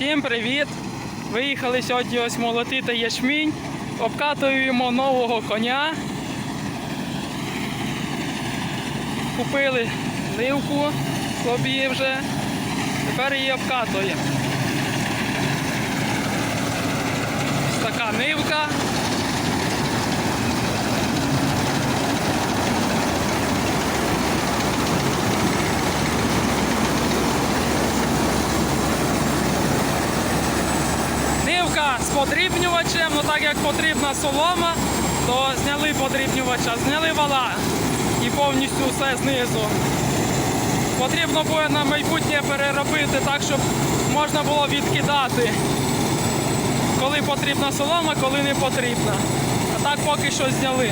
Всім привіт! Виїхали сьогодні ось молотити ячмінь, обкатуємо нового коня. Купили ливку собі вже, тепер її обкатуємо. Ось така нивка. Нивка з подрібнювачем, ну так як потрібна солома, то зняли подрібнювача, зняли вала і повністю все знизу. Потрібно буде на майбутнє переробити так, щоб можна було відкидати, коли потрібна солома, коли не потрібна. А так поки що зняли.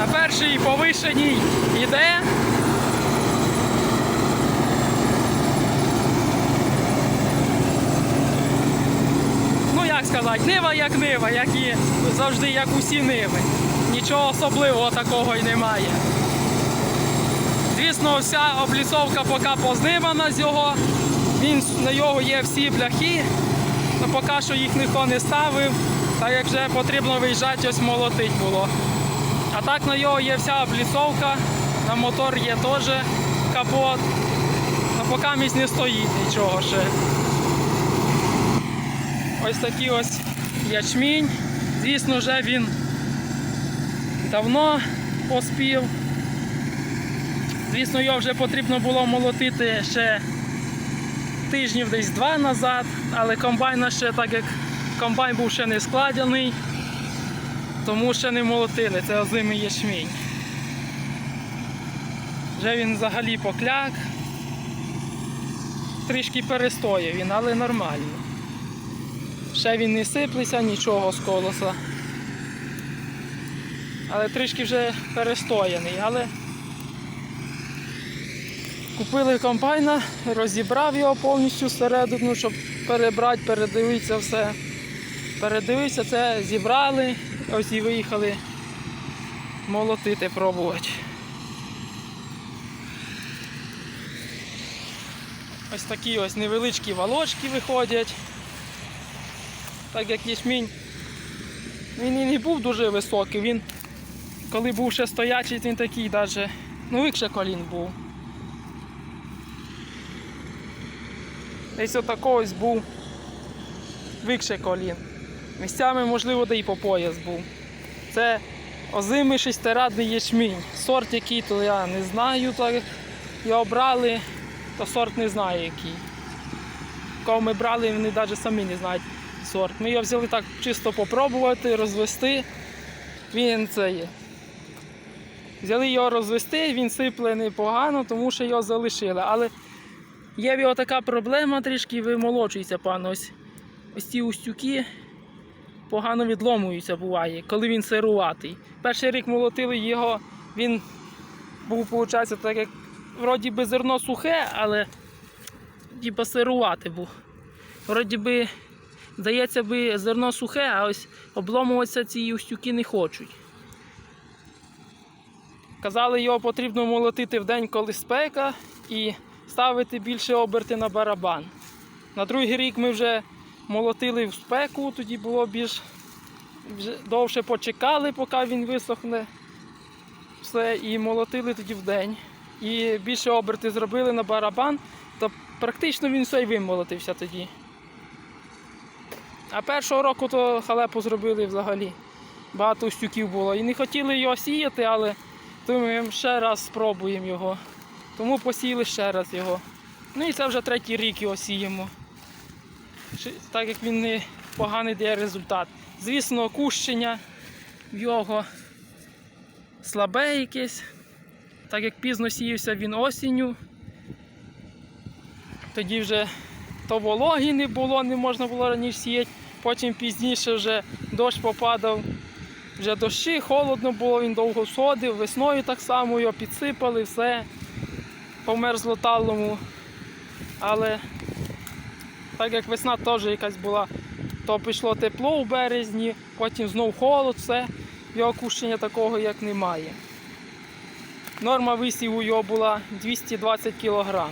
На першій повишеній йде. Ну як сказати, нива як нива, як і завжди, як усі ниви. Нічого особливого такого й немає. Звісно, вся облісовка поки познімана з його. Він, на його є всі бляхи, але поки що їх ніхто не ставив, так як вже потрібно виїжджати, ось молотить було. А так на його є вся облісовка, на мотор є теж капот. Ну поки місць не стоїть нічого ще. Ось такий ось ячмінь. Звісно, вже він давно поспів. Звісно, його вже потрібно було молотити ще тижнів десь два назад, але комбайна ще так як комбайн був ще не складений, тому ще не молотили, це озимий ячмінь. Вже він взагалі покляк. Трішки перестоє він, але нормально. Ще він не сиплеться, нічого з колоса. Але трішки вже перестояний, але купили комбайна, розібрав його повністю всередину, щоб перебрати, передивитися все. Передивився це, зібрали, ось і виїхали молотити, пробувати. Ось такі ось невеличкі волочки виходять. Так як ячмінь, він і не був дуже високий, він коли був ще стоячий, він такий навіть, ну вище колін був. Десь отако ось був вище колін. Місцями, можливо, де і по пояс був. Це озимий шестирадний ячмінь. Сорт який, то я не знаю, так його брали, то сорт не знаю який. Кого ми брали, вони навіть самі не знають сорт. Ми його взяли так чисто попробувати, розвести. Він це є. Взяли його розвести, він сипле непогано, тому що його залишили. Але є в його така проблема, трішки вимолочується пан. Ось, ось ці устюки погано відломуються буває, коли він сируватий. Перший рік молотили його, він був, виходить, так як вроді би зерно сухе, але типа сирувати був. Вроді би, здається би, зерно сухе, а ось обломуватися ці устюки не хочуть. Казали, його потрібно молотити в день, коли спека, і ставити більше оберти на барабан. На другий рік ми вже молотили в спеку, тоді було більш довше почекали, поки він висохне. Все, і молотили тоді в день. І більше оберти зробили на барабан, то практично він все й вимолотився тоді. А першого року то халепу зробили взагалі. Багато стюків було. І не хотіли його сіяти, але думаємо, ще раз спробуємо його. Тому посіяли ще раз його. Ну і це вже третій рік його сіємо. Так як він не поганий дає результат. Звісно, кущення в його слабе якесь. Так як пізно сіявся він осінню, тоді вже то вологі не було, не можна було раніше сіяти. Потім пізніше вже дощ попадав, вже дощі, холодно було, він довго сходив, весною так само його підсипали, все померзло талому. Але так як весна теж якась була то пішло тепло у березні, потім знов холод, все, його кущення такого як немає. Норма висіву його була 220 кг.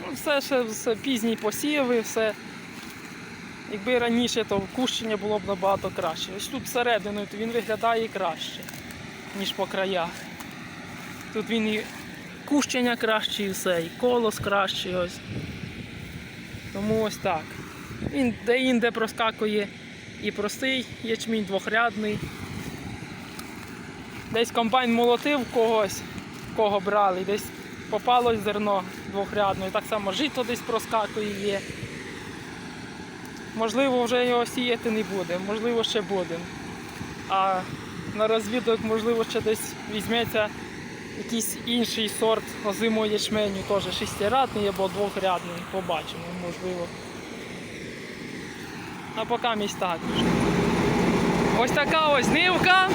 Ну, все ще все, пізні посіви, все. Якби раніше, то кущення було б набагато краще. Ось тут всередину то він виглядає краще, ніж по краях. Тут він і кущення краще, і все, і колос кращий ось. Тому ось так. Він де-інде проскакує і простий ячмінь двохрядний. Десь комбайн молотив когось, кого брали, десь попалось зерно двохрядне. І Так само жито десь проскакує є. Можливо, вже його сіяти не буде, можливо, ще буде. А на розвідок, можливо, ще десь візьметься якийсь інший сорт озимого ячменю, теж шестирядний або двохрядний. Побачимо, можливо. А поки місць так. Ось така ось нивка.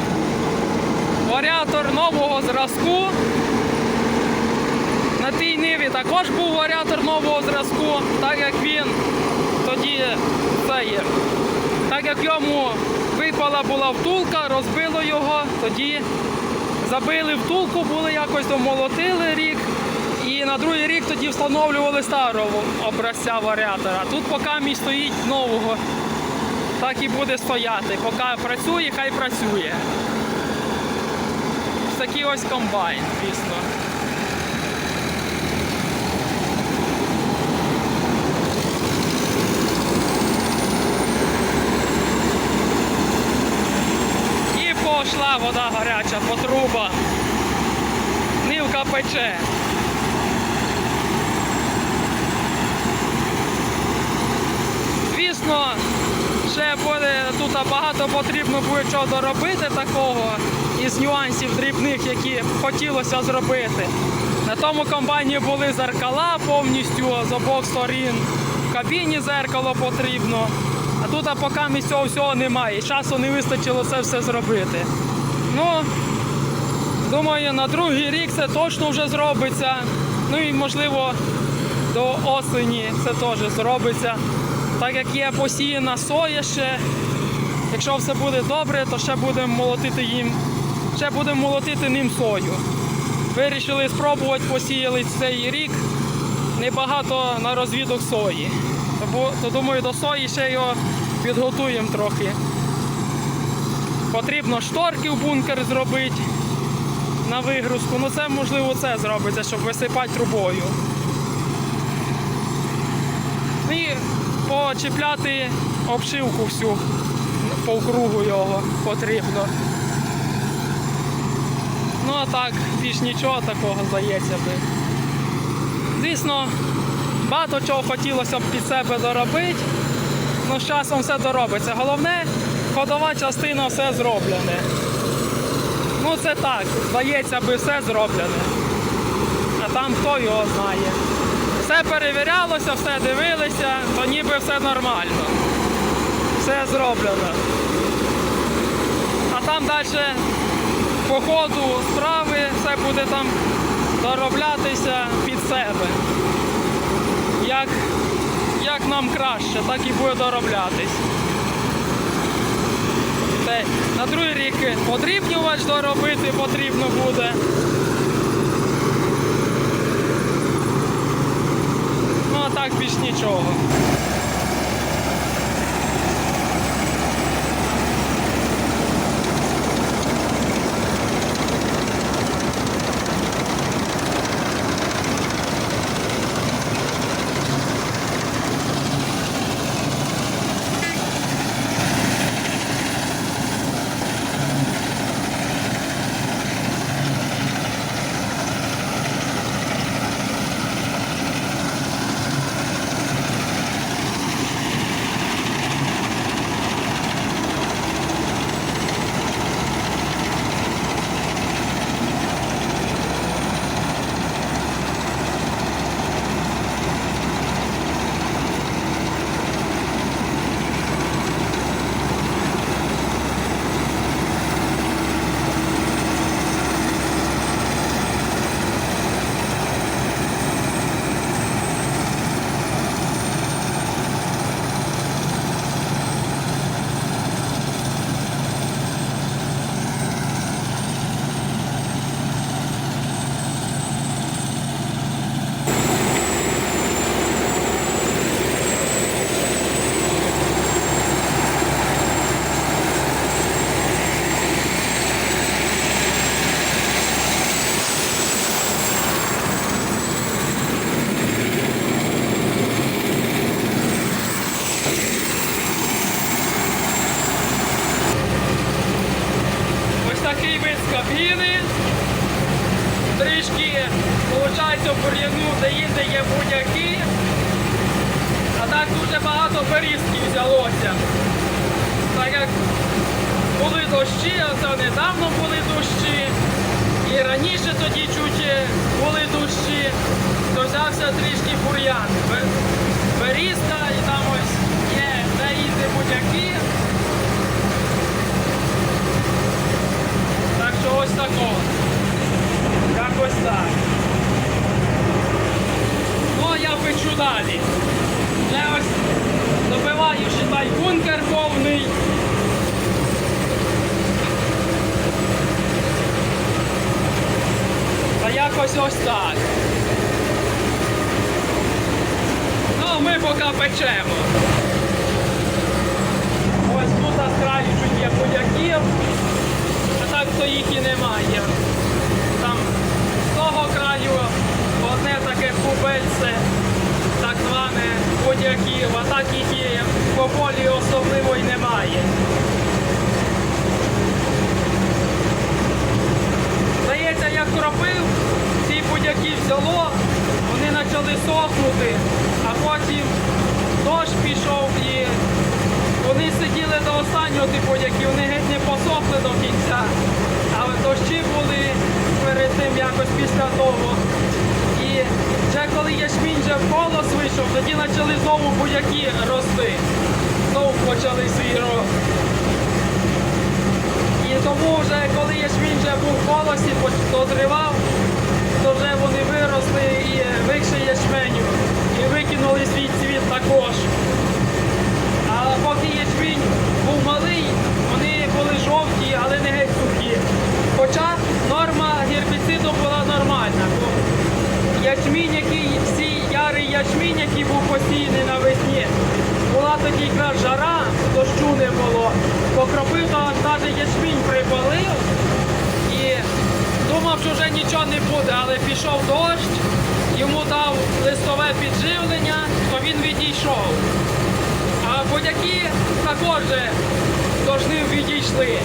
Варіатор нового зразку. На тій ниві також був варіатор нового зразку, так як він тоді є. Так як йому випала була втулка, розбило його, тоді забили втулку, були якось домолотили рік. І на другий рік тоді встановлювали старого образця варіатора. Тут поки мій стоїть нового, так і буде стояти. Поки працює, хай працює. Такий ось комбайн, звісно. І пішла вода гаряча по трубам. Нивка пече. Звісно, ще буде тут багато потрібно буде чого доробити такого із нюансів дрібних, які хотілося зробити. На тому комбайні були зеркала повністю з обох сторін. В кабіні зеркало потрібно. А тут поки цього всього немає. Часу не вистачило це все зробити. Ну, думаю, на другий рік це точно вже зробиться. Ну і можливо до осені це теж зробиться. Так як є посіяна соя ще, якщо все буде добре, то ще будемо молотити їм, ще будемо молотити ним сою. Вирішили спробувати посіяли цей рік небагато на розвідок сої. То, думаю, до сої ще його підготуємо трохи. Потрібно шторки в бункер зробити на вигрузку. Ну це можливо це зробиться, щоб висипати трубою. І почіпляти обшивку всю по кругу його потрібно. Ну а так, більш нічого такого здається би. Звісно, багато чого хотілося б під себе доробити, але з часом все доробиться. Головне, ходова частина все зроблене. Ну це так, здається би все зроблене. А там хто його знає. Все перевірялося, все дивилися, то ніби все нормально. Все зроблено. А там далі по ходу справи все буде там дороблятися під себе. Як, як нам краще, так і буде дороблятись. Те, на другий рік подрібнювач доробити потрібно буде. Ну а так більш нічого. Печемо. Ось тут з краю чуть є будяків, а так то їх і немає. Там з того краю одне таке кубельце, так зване будяків, а так їх і по полі особливо й немає. Здається, як кропив, ці будяки взяло, вони почали сохнути, а потім дощ пішов і вони сиділи до останнього ті будяки, вони геть не посохли до кінця. Але дощі були перед тим якось після того. І вже коли ячмінь вже в колос вийшов, тоді почали знову будяки рости. Знову почали свій. І тому вже коли ячмінь вже був в колосі, поч- дозрівав, то вже вони виросли і вище ячменю. І викинули свій цвіт також. А поки ячмінь був малий, вони були жовті, але не геть сухі. Хоча норма гербіциду була нормальна. Бо ячмінь, який всі ярий ячмінь, який був посіяний навесні, була тоді якраз жара, дощу не було. Покропив, навіть ячмінь припалив і думав, що вже нічого не буде, але пішов дощ, йому дав листове підживлення, то він відійшов. А будь-які також до відійшли.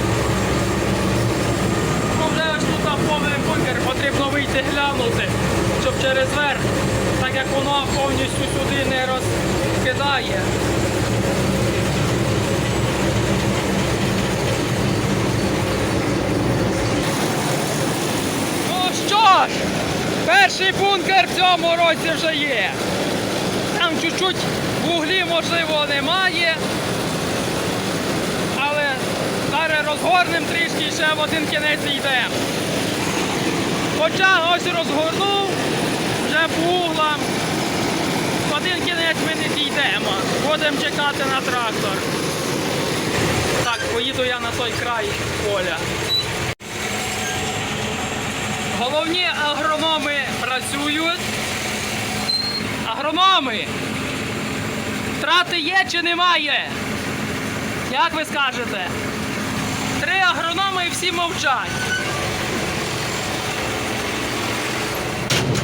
Ну, вже ось тут повний бункер, потрібно вийти глянути, щоб через верх, так як воно повністю сюди не розкидає. Ну що ж, перший бункер в цьому році вже є. Там чуть-чуть вуглі, можливо, немає. Але зараз розгорнемо трішки ще в один кінець йдемо. Хоча ось розгорнув, углам. Один кінець ми не дійдемо. Будемо чекати на трактор. Так, поїду я на той край поля. Головні агрономи працюють. Агрономи! Втрати є чи немає? Як ви скажете? Три агрономи і всі мовчать.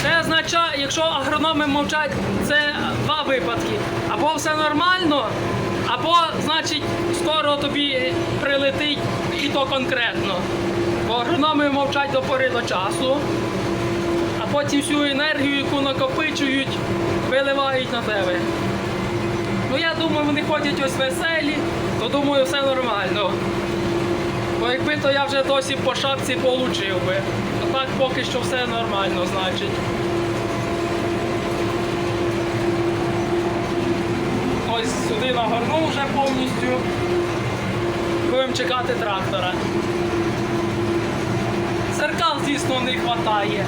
Це означає, якщо агрономи мовчать, це два випадки. Або все нормально, або, значить, скоро тобі прилетить і то конкретно. Бо агрономи мовчать до пори до часу, а потім всю енергію, яку накопичують, виливають на тебе. Ну я думаю, вони ходять ось веселі, то думаю, все нормально. Бо якби то я вже досі по шапці получив би. А так поки що все нормально, значить. Ось сюди нагорнув вже повністю. Будемо чекати трактора. Зеркал, звісно, не вистачає.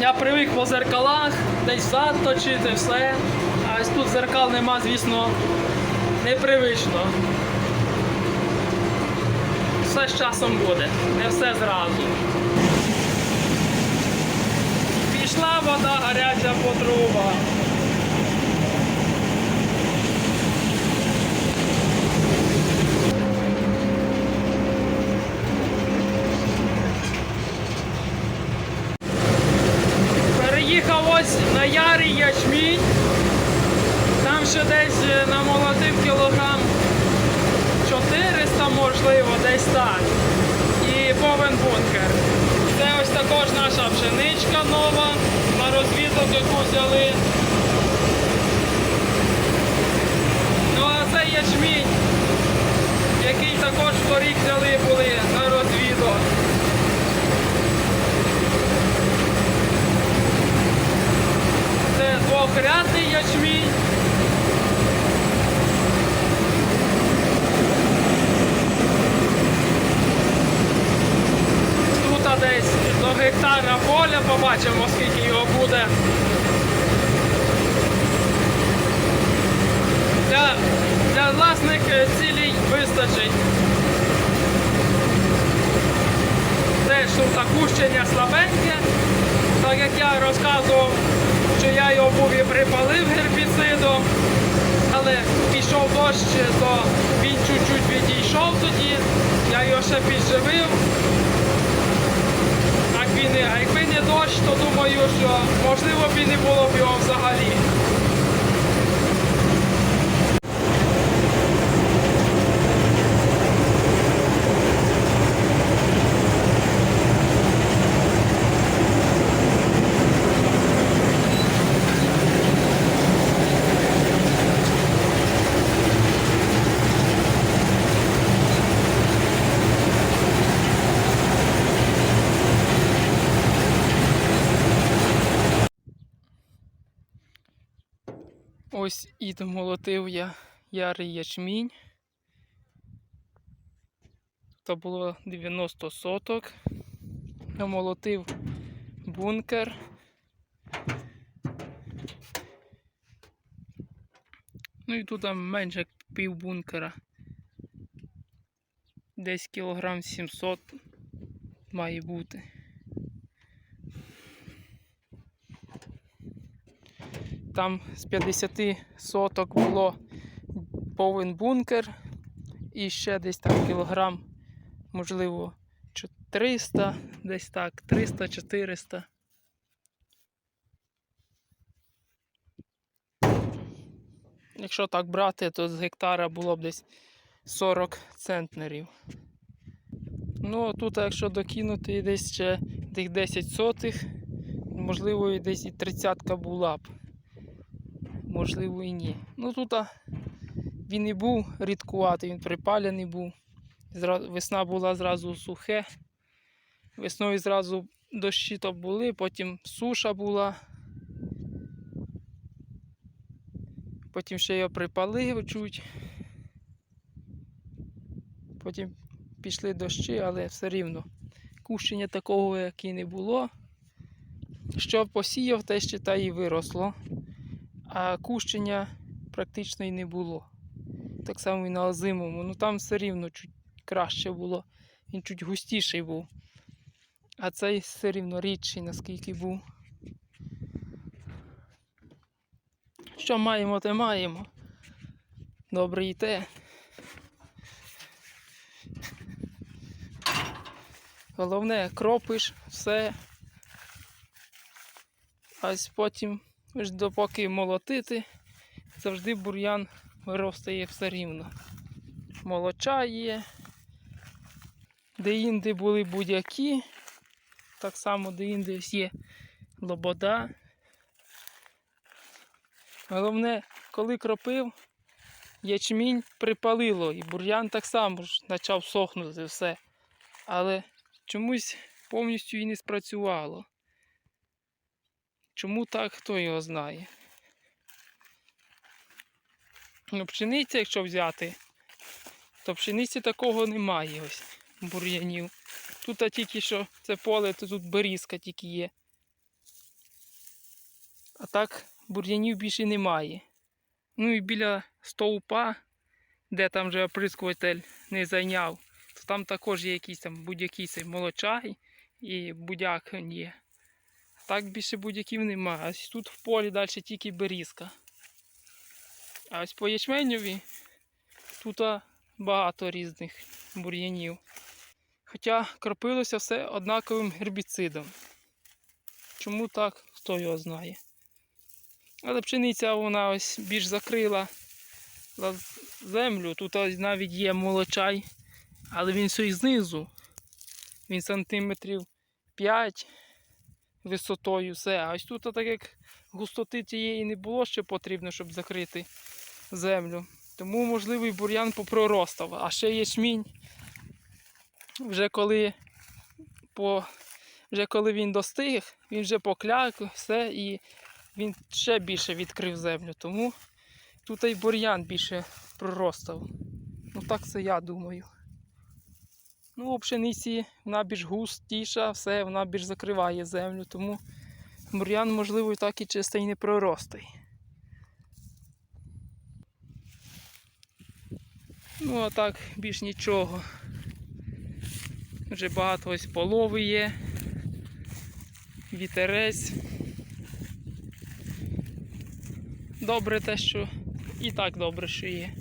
Я привик по зеркалах, десь зад точити, все. А ось тут зеркал нема, звісно, непривично. Все з часом буде, не все зразу. Пішла вода гаряча по трубах. Переїхав ось на ярий ячмінь. Там ще десь е, намолотив кілограм 400, можливо, десь так. І повен був бункер. Це ось також наша пшеничка нова на розвідок, яку взяли. Ну а це ячмінь, який також торік взяли були на розвідок. Це двохрядний ячмінь. Тут десь до гектара поля побачимо, скільки його буде. Для, для власних е, цілей вистачить. Теж тут такущення слабеньке, так як я розказував, що я його був і припалив гербіцидом, але пішов дощ, то він чуть-чуть відійшов тоді, я його ще підживив. А якби не дощ, то думаю, що можливо б і не було б його взагалі. Ось і домолотив я ярий ячмінь. То було 90 соток. Намолотив бункер. Ну і тут менше як пів бункера. Десь кілограм 700 має бути. Там з 50 соток було повен бункер і ще десь там кілограм, можливо, 300, десь так, 300-400. Якщо так брати, то з гектара було б десь 40 центнерів. Ну, а тут, якщо докинути десь ще тих 10 сотих, можливо, і десь і 30 була б можливо і ні. Ну тут він і був рідкуватий, він припалений був. Весна була зразу сухе. Весною зразу дощі то були, потім суша була. Потім ще його припалив чуть. Потім пішли дощі, але все рівно. Кущення такого, як і не було. Що посіяв, те ще та і виросло а кущення практично і не було. Так само і на озимому. Ну там все рівно чуть краще було. Він чуть густіший був. А цей все рівно рідший, наскільки був. Що маємо, те маємо. Добре і те. Головне, кропиш, все. Ось потім Ось допоки молотити, завжди бур'ян виростає все рівно. Молоча є, де-інде були будь-які, так само де-інде ось є лобода. Головне, коли кропив, ячмінь припалило, і бур'ян так само ж почав сохнути все. Але чомусь повністю і не спрацювало. Чому так, хто його знає. Ну, пшениця, якщо взяти, то пшениці такого немає ось бур'янів. Тут а тільки що це поле, то тут берізка тільки є. А так бур'янів більше немає. Ну і біля стовпа, де там вже оприскуватель не зайняв, то там також є якийсь там будь-який молочай і будяк є. Так більше будь-яків нема. А ось тут в полі далі тільки берізка. А ось по ячменьові тут багато різних бур'янів. Хоча кропилося все однаковим гербіцидом. Чому так, хто його знає. Але пшениця вона ось більш закрила землю. Тут ось навіть є молочай, але він все і знизу. він сантиметрів 5 висотою, все. А ось тут, так як густоти тієї не було ще потрібно, щоб закрити землю. Тому можливий бур'ян попроростав. А ще ячмінь, вже коли, по, вже коли він достиг, він вже покляк, все, і він ще більше відкрив землю. Тому тут і бур'ян більше проростав. Ну так це я думаю. Ну, у пшениці вона більш густіша, все, вона більш закриває землю, тому бур'ян, можливо, і так і чисто і не проростає. Ну, а так більш нічого. Вже багато ось полови є, вітерець. Добре те, що і так добре, що є.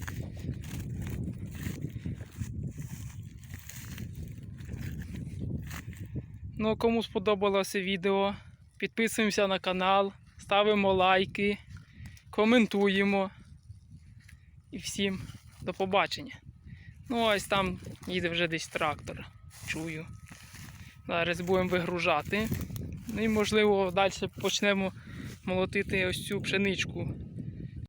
Ну, кому сподобалося відео, підписуємося на канал, ставимо лайки, коментуємо. І всім до побачення. Ну, ось там їде вже десь трактор. Чую. Зараз будемо вигружати. Ну і можливо далі почнемо молотити ось цю пшеничку